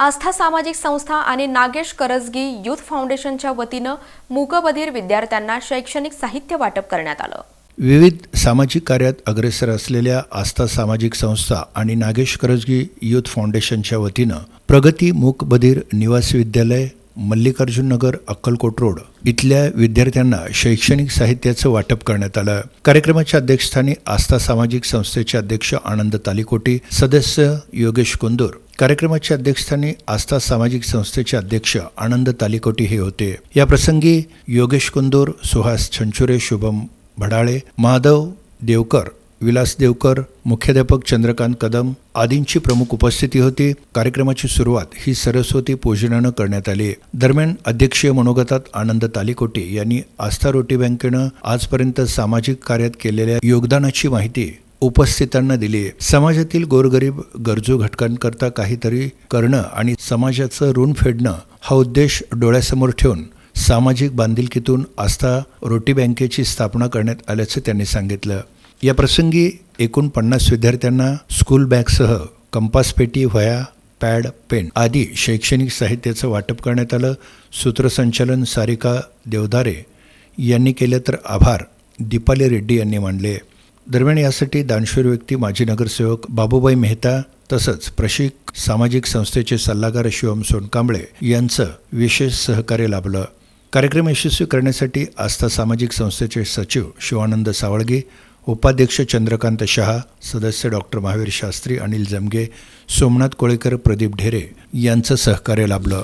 आस्था सामाजिक संस्था आणि नागेश करजगी युथ फाउंडेशनच्या वतीनं मूकबधीर विद्यार्थ्यांना शैक्षणिक साहित्य वाटप करण्यात आलं. विविध सामाजिक कार्यात अग्रेसर असलेल्या आस्था सामाजिक संस्था आणि नागेश करजगी युथ फाउंडेशनच्या वतीनं प्रगती मूकबधीर निवासी विद्यालय मल्लिकार्जुन नगर अक्कलकोट रोड इथल्या विद्यार्थ्यांना शैक्षणिक साहित्याचं वाटप करण्यात आलं. कार्यक्रमाच्या अध्यक्षस्थानी आस्था सामाजिक संस्थेचे अध्यक्ष आनंद तालिकोटी सदस्य योगेश कुंदूर. कार्यक्रमाच्या अध्यक्षस्थानी आस्था सामाजिक संस्थेचे अध्यक्ष आनंद तालिकोटी हे होते. या प्रसंगी योगेश कुंदूर सुहास छंचुरे शुभम भडाळे महादेव देवकर विलास देवकर मुख्याध्यापक चंद्रकांत कदम आदींची प्रमुख उपस्थिती होती. कार्यक्रमाची सुरुवात ही सरस्वती पूजनानं करण्यात आली. दरम्यान अध्यक्षीय मनोगतात आनंद तालिकोटे यांनी आस्था रोटी बँकेनं आजपर्यंत सामाजिक कार्यात केलेल्या योगदानाची माहिती उपस्थितांना दिली. समाजातील गोरगरीब गरजू घटकांकरता काहीतरी करणं आणि समाजाचं ऋण फेडणं हा उद्देश डोळ्यासमोर ठेवून सामाजिक बांधिलकीतून आस्था रोटी बँकेची स्थापना करण्यात आल्याचं त्यांनी सांगितलं. या प्रसंगी एकूण पन्नास विद्यार्थ्यांना स्कूल बॅगसह कंपास पेटी व्हया पॅड पेन आदी शैक्षणिक साहित्याचं वाटप करण्यात आलं. सूत्रसंचालन सारिका देवदारे यांनी केलं तर आभार. दीपाली रेड्डी यांनी मानले दरम्यान यासाठी दानशूर व्यक्ती माजी नगरसेवक बाबूबाई मेहता तसंच प्रशिक सामाजिक संस्थेचे सल्लागार शिवम सोनकांबळे यांचं विशेष सहकार्य लाभलं. कार्यक्रम यशस्वी करण्यासाठी आस्था सामाजिक संस्थेचे सचिव शिवानंद सावळगे उपाध्यक्ष चंद्रकांत शहा सदस्य डॉक्टर महावीर शास्त्री अनिल जमगे सोमनाथ कोळेकर प्रदीप ढेरे यांचं सहकार्य लाभलं.